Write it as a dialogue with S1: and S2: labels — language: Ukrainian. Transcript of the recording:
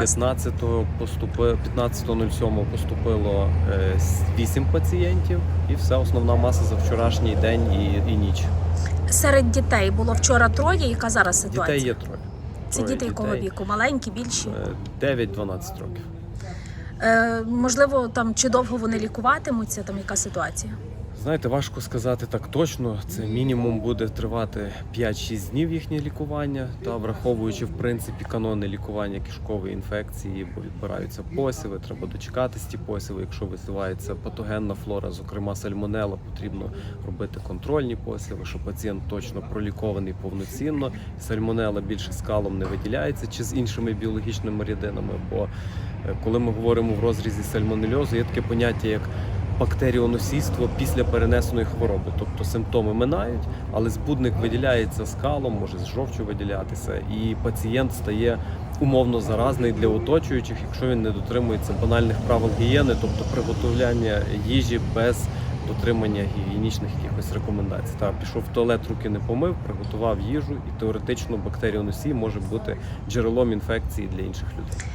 S1: 15-го поступи, 15.07 поступило 8 пацієнтів, і все основна маса за вчорашній день і, і ніч.
S2: Серед дітей було вчора троє. Яка зараз ситуація?
S1: Дітей є троє.
S2: Це
S1: Троє
S2: діти якого віку? Маленькі, більші?
S1: Е, 9-12 років.
S2: Е, можливо, там чи довго вони лікуватимуться? Там яка ситуація?
S1: Знаєте, важко сказати так точно. Це мінімум буде тривати 5-6 днів їхнє лікування, та враховуючи в принципі канони лікування кишкової інфекції, бо відбираються посіви, треба дочекатись ті посіви. Якщо висувається патогенна флора, зокрема сальмонела, потрібно робити контрольні посіви, щоб пацієнт точно пролікований повноцінно. Сальмонела більше скалом не виділяється чи з іншими біологічними рідинами. Бо е, коли ми говоримо в розрізі сальмонельозу, є таке поняття як бактеріоносійство після перенесеної хвороби. Тобто симптоми минають, але збудник виділяється скалом, може з жовчу виділятися, і пацієнт стає умовно заразний для оточуючих, якщо він не дотримується банальних правил гігієни, тобто приготовляння їжі без дотримання гігієнічних якихось рекомендацій. Та пішов в туалет, руки не помив, приготував їжу, і теоретично бактеріоносій може бути джерелом інфекції для інших людей.